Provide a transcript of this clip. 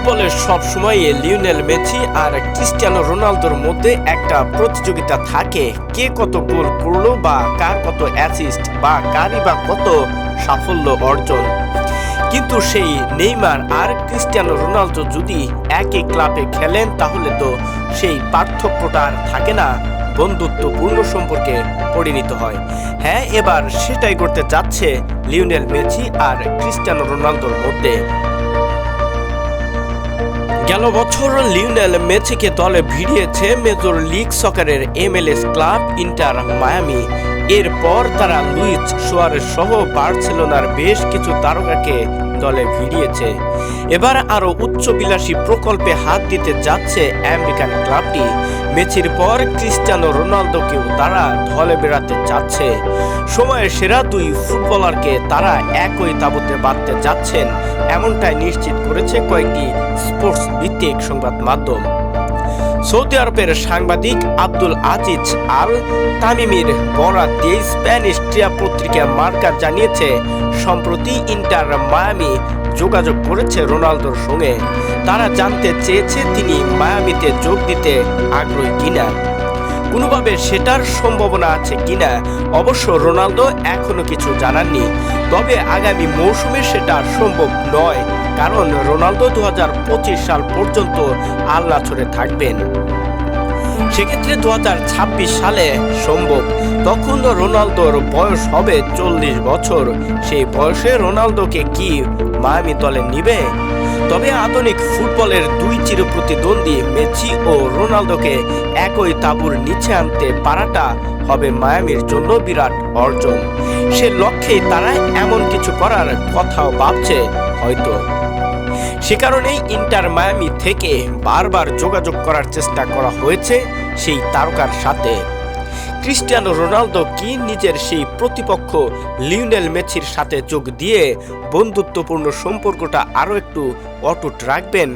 ফুটবলের সব সময় লিওনেল মেসি আর ক্রিস্টিয়ানো রোনালদোর মধ্যে একটা প্রতিযোগিতা থাকে। কে কত গোল করল বা কার কত অ্যাসিস্ট বা কারই বা কত সাফল্য অর্জন। কিন্তু সেই নেইমার আর ক্রিস্টিয়ানো রোনালদো যদি একই ক্লাবে খেলেন, তাহলে তো সেই পার্থক্যটা আর থাকে না। বন্ধুত্বপূর্ণ সম্পর্কে পরিণত হয়। হ্যাঁ এবার সেটাই করতে যাচ্ছে লিওনেল মেসি আর ক্রিস্টিয়ানো রোনালদোর মধ্যে। গেল বছর লিওনেল মেসিকে দলে ভিড়িয়েছে মেজর লিগ সকারের এমএলএস ক্লাব ইন্টার মায়ামি। এরপর তারা লুইস সোয়ারেস সহ বার্সেলোনার বেশ কিছু তারকাকে দলে ভিড়িয়েছে। এবার আরও উচ্চবিলাসী প্রকল্পে হাত দিতে যাচ্ছে আমেরিকান ক্লাবটি। মেসির পর ক্রিস্টিয়ানো রোনালদোকেও তারা দলে বেড়াতে যাচ্ছে সময়ের সেরা দুই ফুটবলারকে তারা একই তাবুতে বাঁধতে যাচ্ছেন, এমনটাই নিশ্চিত করেছে কয়েকটি স্পোর্টস ভিত্তিক সংবাদ মাধ্যম। সৌদি আরবের সাংবাদিক আব্দুল আজিজ আল তামিমির বরাত দিয়ে স্প্যানিশ ক্রিয়া পত্রিকা মার্কা জানিয়েছে, সম্প্রতি ইন্টার মায়ামি যোগাযোগ করেছে রোনালদোর সঙ্গে। তারা জানতে চেয়েছে তিনি মায়ামিতে যোগ দিতে আগ্রহী কিনা। কোনোভাবে সেটার সম্ভাবনা আছে কিনা? অবশ্য রোনালদো এখনও কিছু জানাননি। তবে আগামী মৌসুমে সেটা সম্ভব নয়, কারণ রোনালদো দু হাজার পঁচিশ সাল পর্যন্ত আল নাছরে থাকবেন। সেক্ষেত্রে দু হাজার ছাব্বিশ সালে সম্ভব। তখন রোনালদোর বয়স হবে চল্লিশ বছর। সেই বয়সে রোনালদোকে কি মায়ামি দলে নিবে? তবে আধুনিক ফুটবলের দুই চিরপ্রতিদ্বন্দ্বী মেসি ও রোনালদোকে একই তাঁবুর নিচে আনতে পারাটা হবে মায়ামির জন্য বিরাট অর্জন। সে লক্ষ্যেই তারা এমন কিছু করার কথাও ভাবছে হয়তো। সে কারণেই ইন্টার মায়ামি থেকে বারবার যোগাযোগ করার চেষ্টা করা হয়েছে সেই তারকার সাথে। ক্রিস্টিয়ানো রোনালদো কি নিজের সেই প্রতিপক্ষ লিওনেল মেসির সাথে যোগ দিয়ে বন্ধুত্বপূর্ণ সম্পর্কটা আরও একটু অটুট রাখবেন?